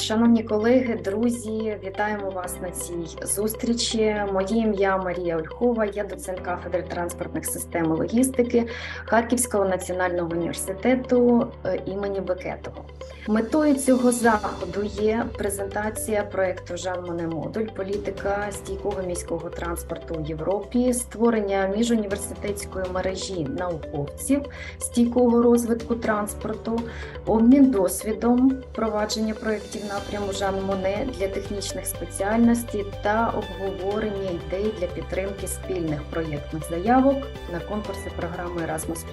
Шановні колеги, друзі, вітаємо вас на цій зустрічі. Моє ім'я Марія Ольхова, я доцент кафедри транспортних систем і логістики Харківського національного університету е, імені Бекетова. Метою цього заходу є презентація проекту Жан Модуль політика стійкого міського транспорту в Європі, створення міжуніверситетської мережі науковців стійкого розвитку транспорту, обмін досвідом впровадження проєктів напряму Жан Моне для технічних спеціальностей та обговорення ідей для підтримки спільних проєктних заявок на конкурси програми Erasmus+.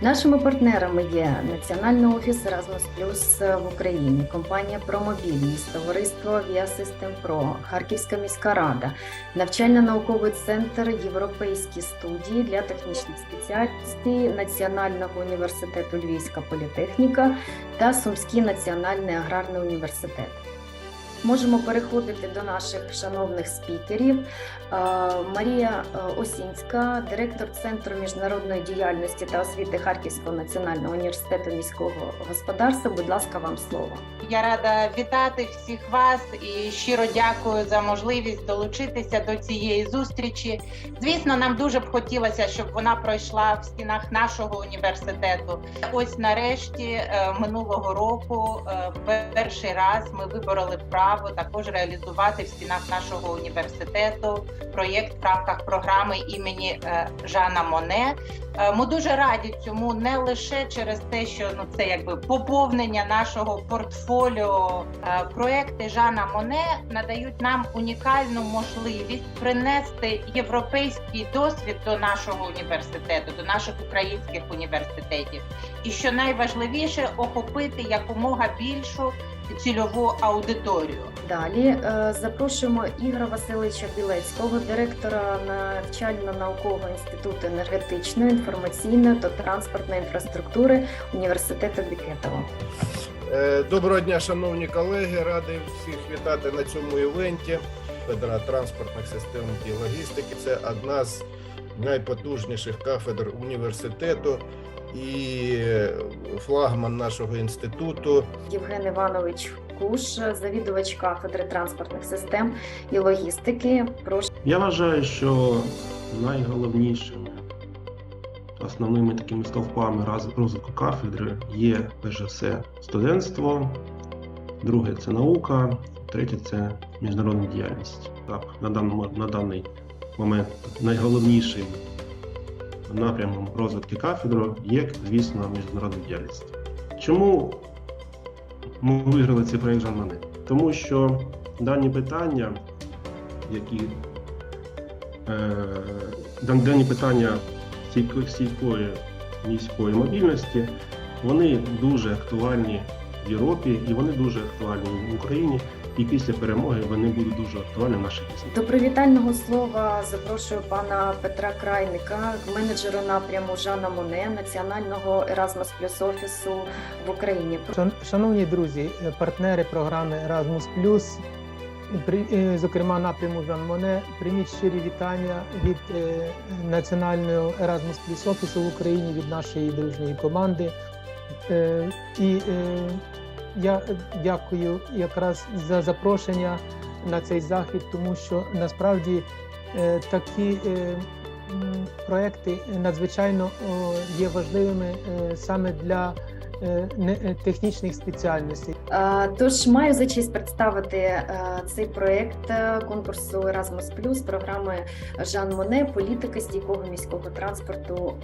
Нашими партнерами є Національний офіс Erasmus в Україні, компанія Промобільність, товариство System Pro, Харківська міська рада, навчально-науковий центр Європейські студії для технічних спеціальностей Національного університету Львівська політехніка та Сумський національний аграрний університет. Можемо переходити до наших шановних спікерів. Е, Марія е, Осінська, директор Центру міжнародної діяльності та освіти Харківського національного університету міського господарства. Будь ласка, вам слово. Я рада вітати всіх вас і щиро дякую за можливість долучитися до цієї зустрічі. Звісно, нам дуже б хотілося, щоб вона пройшла в стінах нашого університету. Ось нарешті е, минулого року перший раз ми вибороли право також реалізувати в стінах нашого університету проєкт в рамках програми імені е, Жана Моне. Е, Ми дуже раді цьому не лише через те, що ну це якби поповнення нашого портфоліо. Е, Проекти Жана Моне надають нам унікальну можливість принести європейський досвід до нашого університету, до наших українських університетів, і що найважливіше охопити якомога більшу цільову аудиторію. Далі е, запрошуємо Ігора Васильовича Білецького, директора навчально-наукового інституту енергетичної, інформаційної та транспортної інфраструктури університету Бікетова. Е, Доброго дня, шановні колеги. Радий всіх вітати на цьому івенті. Кафедра транспортних систем і логістики це одна з найпотужніших кафедр університету і флагман нашого інституту. Євген Іванович Куш, завідувач кафедри транспортних систем і логістики. Прошу. Я вважаю, що найголовнішими основними такими стовпами раз- розвитку кафедри є перш за все студентство, друге це наука, третє це міжнародна діяльність. Так, на даному на даний момент найголовнішим напрямом розвитку кафедри є, звісно, міжнародна діяльність. Чому ми виграли цей проєкт Жан Мане? Тому що дані питання, які е, дані питання стійко- стійкої міської мобільності, вони дуже актуальні в Європі і вони дуже актуальні в Україні. І після перемоги вони будуть дуже актуальні в нашій пісні. До привітального слова запрошую пана Петра Крайника, менеджера напряму Жана Моне, національного Erasmus Plus офісу в Україні. Шановні друзі, е, партнери програми Erasmus+, при- е, зокрема напряму Жан Моне, прийміть щирі вітання від е, національного Erasmus офісу в Україні, від нашої дружньої команди. І я дякую якраз за запрошення на цей захід, тому що насправді е, такі е, проекти надзвичайно є важливими е, саме для технічних спеціальностей. Тож маю за честь представити цей проект конкурсу Erasmus+, програми Жан Моне Політика стійкого міського транспорту.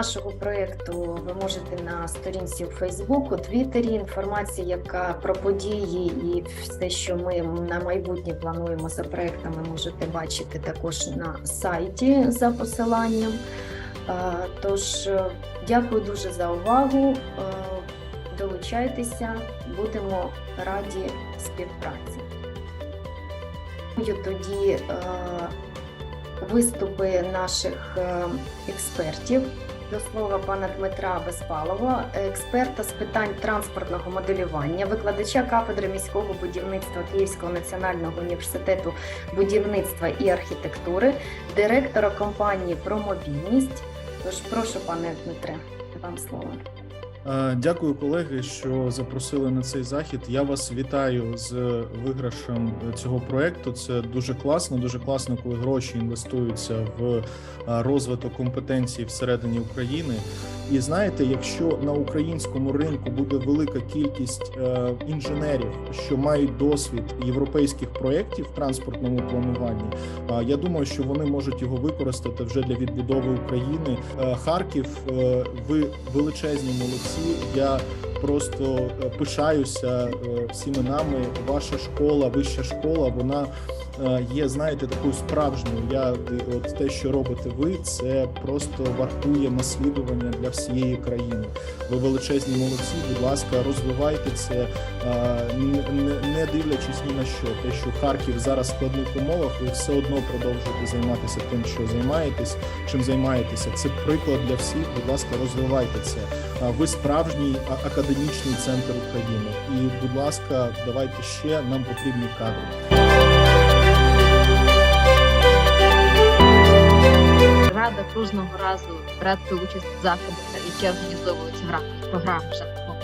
Нашого проєкту ви можете на сторінці у Фейсбуку, Твіттері. Інформація, яка про події і все, що ми на майбутнє плануємо за проектами, можете бачити також на сайті за посиланням. Тож е, дякую дуже за увагу. Е, долучайтеся, будемо раді співпраці. Тоді е, виступи наших експертів. До слова пана Дмитра Безпалова, експерта з питань транспортного моделювання, викладача кафедри міського будівництва Київського національного університету будівництва і архітектури, директора компанії «Промобільність». Тож прошу, пане Дмитре, вам слово. Е, Дякую, колеги, що запросили на цей захід. Я вас вітаю з виграшем цього проекту. Це дуже класно. Дуже класно, коли гроші інвестуються в е, розвиток компетенцій всередині України. І знаєте, якщо на українському ринку буде велика кількість е, інженерів, що мають досвід європейських проєктів в транспортному плануванні, я думаю, що вони можуть його використати вже для відбудови України. Харків, е, ви величезні молодці. Я просто е, пишаюся е, всіми нами. Ваша школа, вища школа, вона є, знаєте, такою справжньою. Я от те, що робите ви, це просто вартує наслідування для всієї країни. Ви величезні молодці. Будь ласка, розвивайте це, е, не, дивлячись ні на що. Те, що Харків зараз в складних умовах, ви все одно продовжуєте займатися тим, що займаєтесь, чим займаєтеся. Це приклад для всіх. Будь ласка, розвивайте це. Ви справжній академічний центр України. І, будь ласка, давайте ще нам потрібні кадри. Рада кожного разу брати участь в заходах, які рамках програми «Жартовно».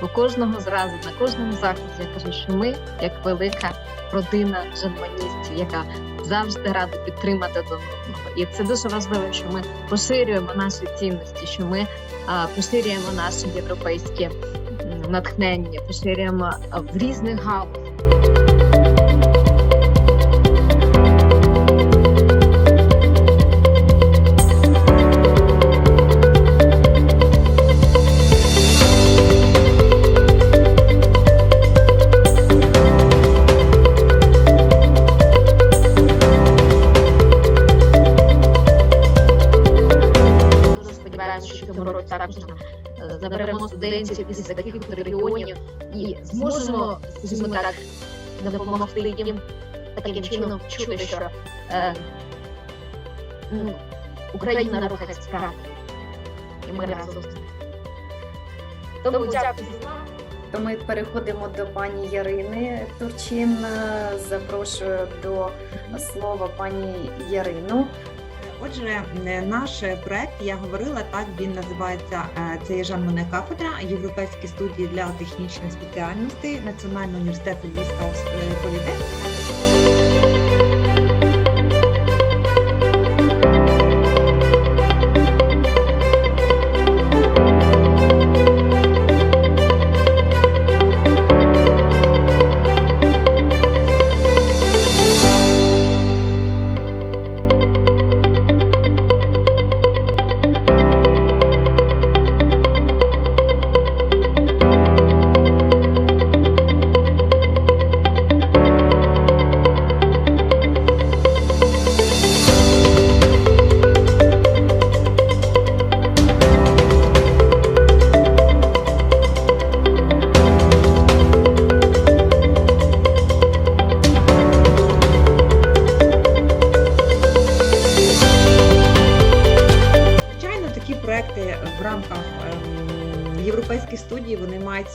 Бо кожного зразу на кожному заході я кажу, що ми як велика родина жанманістів, яка завжди рада підтримати один одного. І це дуже важливо, що ми поширюємо наші цінності, що ми а, поширюємо наші європейські натхнення, поширюємо в різних галузях. Допомогти їм таким чином чути, що е, ну, Україна рухається справді. І ми разом. з. Тому дякую. То ми переходимо до пані Ярини Турчин. Е, Запрошую до слова пані Ярину. Отже, е, наш проект, я говорила, так він називається е, це Жан Моне кафедра Європейські студії для технічних спеціальностей Національного університету Львівська е, політехніка.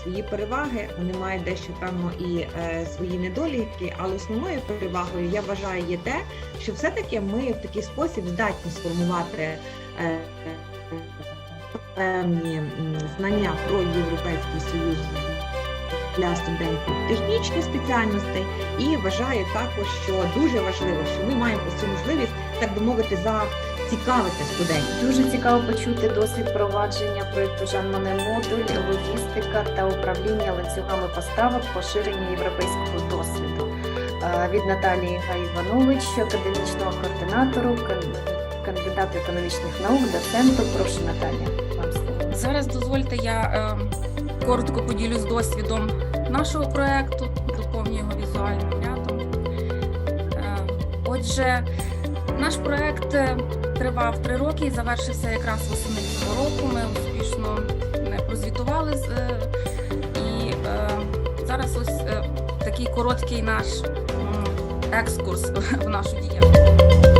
Свої переваги, вони мають дещо певно і е, свої недоліки. Але основною перевагою я вважаю є те, що все-таки ми в такий спосіб здатні сформувати е, певні знання про європейський союз для студентів технічних спеціальностей. І вважаю також, що дуже важливо, що ми маємо цю можливість, так би мовити, зацікавити студентів. Дуже цікаво почути досвід впровадження проєкту Жан Моне Модуль, логістика та управління ланцюгами поставок, поширення європейського досвіду. Від Наталії Гай-Іванович, академічного координатору, кан- кандидату економічних наук, доценту. Прошу, Наталія, вам слово. Зараз дозвольте, я е, коротко поділюсь досвідом нашого проекту, доповню його візуальним рядом. Е, отже, наш проект е, тривав три роки і завершився якраз восени цього року. Ми успішно е, прозвітували е, і е, зараз ось такий короткий наш екскурс в нашу діяльність.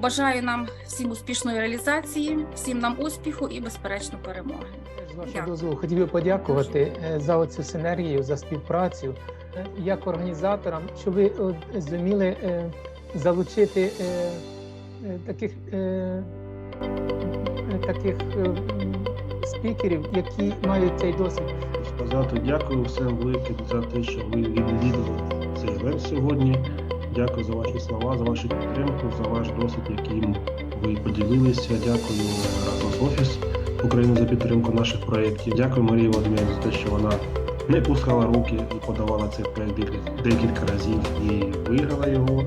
Бажаю нам всім успішної реалізації, всім нам успіху і безперечно перемоги. З вашого дозволу хотів би подякувати е, за цю синергію, за співпрацю е, як організаторам, що ви зуміли е, залучити е, е, таких, таких спікерів, які мають цей досвід. Сказати дякую всім велике за те, що ви відвідали цей івент сьогодні. Дякую за ваші слова, за вашу підтримку, за ваш досвід, яким ви поділилися. Дякую Erasmus Офіс України за підтримку наших проєктів. Дякую Марії Володимирівні за те, що вона не пускала руки і подавала цей проєкт декілька разів і виграла його.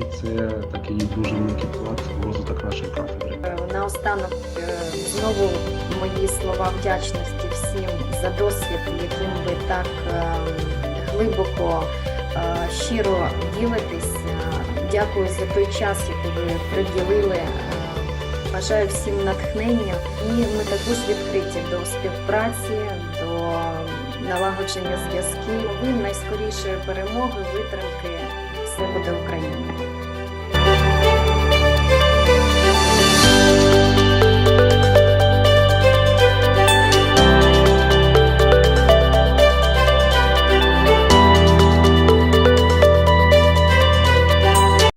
І це такий дуже великий вклад в розвиток нашої кафедри. Е, Наостанок е, знову мої слова вдячності всім за досвід, яким ви так е, глибоко, щиро ділитесь. Е, Дякую за той час, який ви приділили. Е, Бажаю всім натхнення, і ми також відкриті до співпраці, до налагодження зв'язків. Ви найскорішої перемоги, витримки. Все буде Україна.